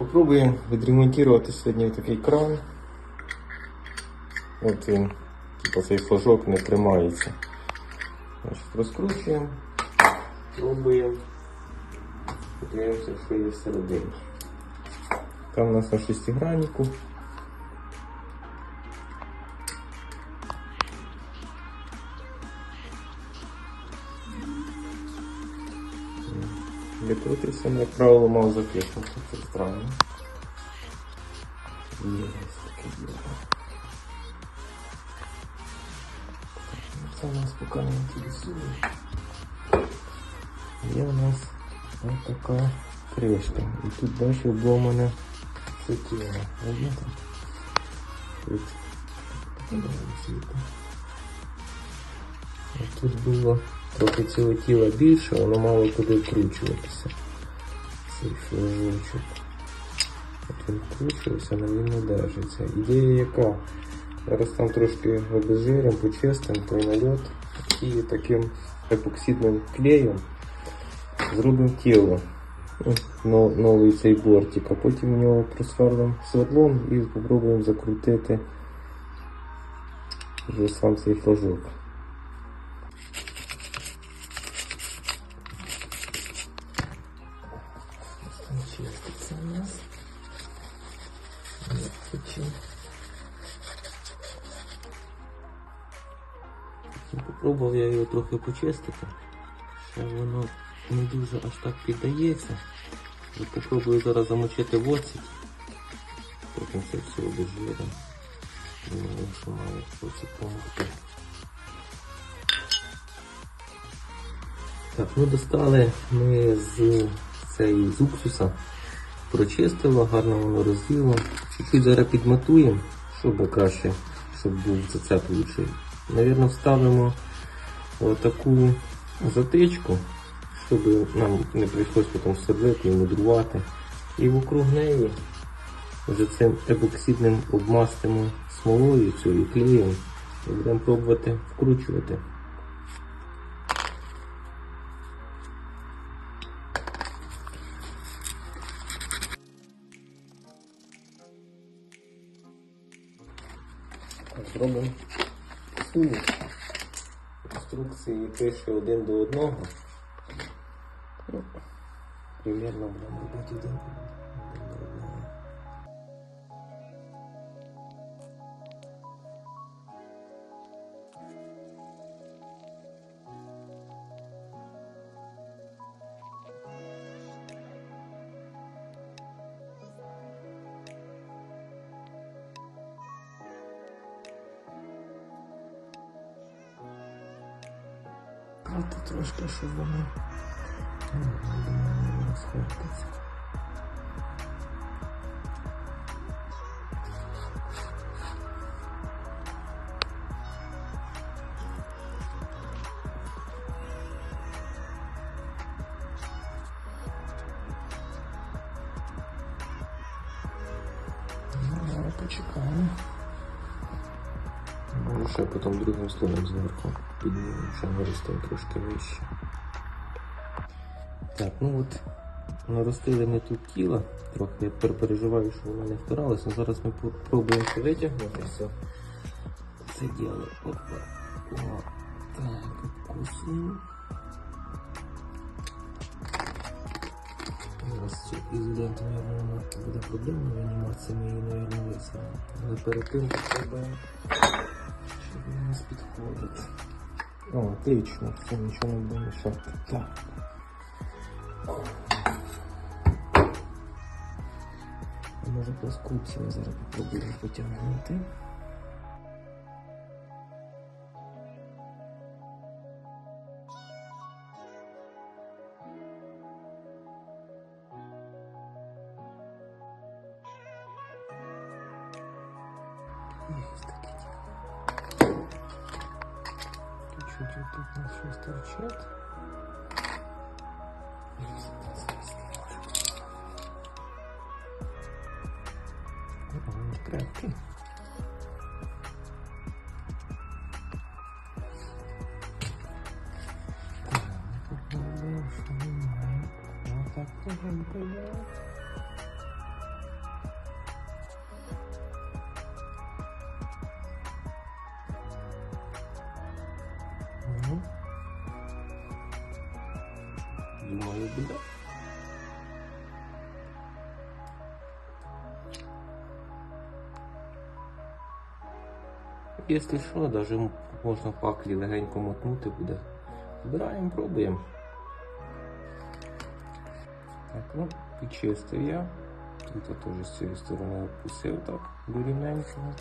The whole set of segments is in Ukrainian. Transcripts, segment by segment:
Попробуємо відремонтувати сьогодні такий кран. От він, типу цей флажок не тримається. Значить, розкручуємо, пробуємо. Подивимося, що є всередині. Там у нас на шестиграннику. Відкрутився, як правило, мав запихнути. Це странно. Є ось таке діло. Це у нас поки не інтересує. Є у нас ось така кришка. І тут далі обломане це тіло. Видно там? Тут. Тут було трохи цього тіла більше, воно мало туди вкручуватися. Флажочок. От він але він не держиться. Ідея яка? Зараз там трошки обезжиримо, почистимо той і таким епоксидним клеєм зробимо тіло. Ну, Новий цей бортик, а потім в нього просверлимо свердлом і спробуємо закрутити вже сам цей флажок. Ну, Попробував я його трохи почистити. Ще воно не дуже аж так піддається. От Попробую зараз замочити в оцет. Потім це все обезжиримо. Думаю, що має оцет допомогти. Так, ну достали ми з цієї з уксуса. Прочистило, гарно воно розділо. Чуть-чуть зараз підматуємо, щоб краще, щоб був зацеп. Навірно, вставимо отаку затичку, щоб нам не прийшлось потім свердлити і мудрувати. І вокруг неї вже цим епоксидним обмастимо смолою цією клеєм і будемо пробувати вкручувати. Зробимо суміш. Інструкції пише один до одного. Ну, примерно будемо робити один Правда трошки, щоб воно ну, я думаю, не схватиться. Ну, зараз почекаємо. Може ще потім другим слоєм зверху піднімемо, ще наростимо трошки вище. Так, ну от наростили ми тут тіло, трохи я переживаю, що воно не впиралося. Зараз ми спробуємо це витягнути все. Це діло. Опа. О, так, відкусуємо. Зараз цю ізоленту, мабуть, буде проблемна в анімації, ми її, мабуть, висунемо. Але перед тим треба, щоб у нас підходить. О, отлично, все, нічого не буде мішати. Так. Може плоскупцями зараз попробуємо потягнути. Чуть-чуть вот тут у нас щось торчит. О, он крепкий. Так, попробуем, что мы маем. Вот так тоже не думаю, буде. Якщо що, навіть можна паклі легенько мотнути буде. Збираємо, пробуємо. Так, ну, підчистив я. Тут я теж з цієї сторони опустив так, до рівненького.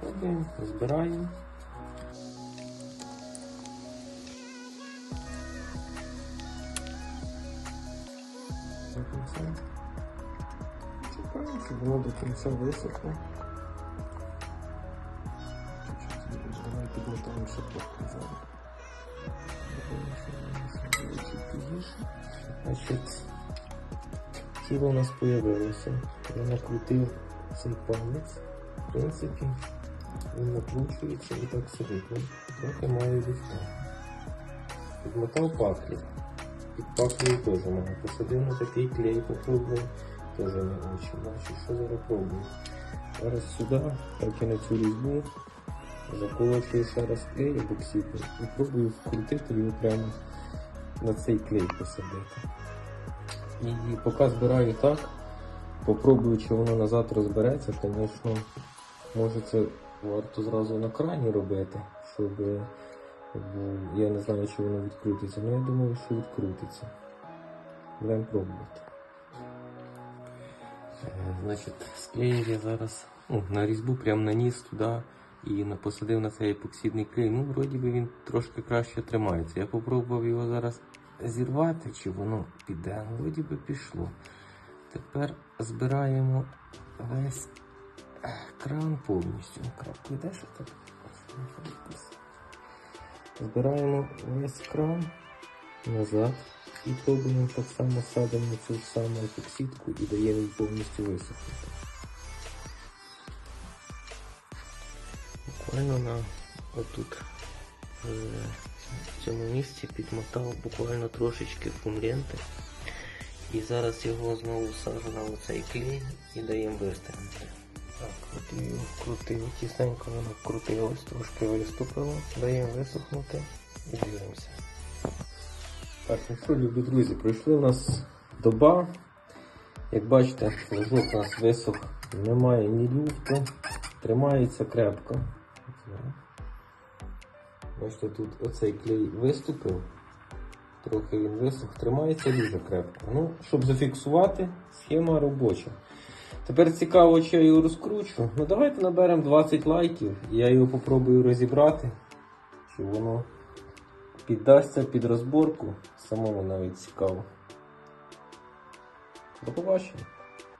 Пробуємо, збираємо. До кінця. Щоб до кінця висохло. Давай підмотаємо ще трохи зараз. Значить, тіло у нас появилося. Я накрутив цей палець. В принципі, він накручується і так сидить. Трохи має ліфта. Підмотав паклі. Під паклею теж маю. Посадив на такий клей, попробував. Теж не очі. Значить, що зараз пробую? Зараз сюди, так і на цю різьбу. Заколочую ще раз клей бокситний і пробую вкрутити його прямо на цей клей посадити. І поки збираю так, попробую, чи воно назад розбереться, звісно, може це варто зразу на крані робити, щоб я не знаю, чи воно відкрутиться, але я думаю, що відкрутиться. Будемо пробувати. Е, Значить, склеїв я зараз ну, на різьбу прямо наніс туди і посадив на цей епоксидний клей. Ну, вроді би він трошки краще тримається. Я попробував його зараз зірвати, чи воно піде. Ну, Вроді би пішло. Тепер збираємо весь кран повністю. Крапку йде, що так? Збираємо весь кран назад і пробуємо так само садимо цю саму епоксидку і даємо повністю висохнути. Буквально на отут е, в цьому місці підмотав буквально трошечки фумленти. І зараз його знову сажу на оцей клей і даємо вистигнути. Так, крутив, крутив, тісненько воно крутилось, трошки виступило, даємо висохнути і дивимося. Так, ну що, любі друзі, пройшли у нас доба. Як бачите, флажок у нас висох, немає ні люфту, тримається крепко. Бачите, тут оцей клей виступив, трохи він висох, тримається дуже крепко. Ну, щоб зафіксувати, схема робоча. Тепер цікаво, чи я його розкручу. Ну давайте наберемо 20 лайків, і я його попробую розібрати, щоб воно піддасться під розборку. Самому навіть цікаво. До побачення.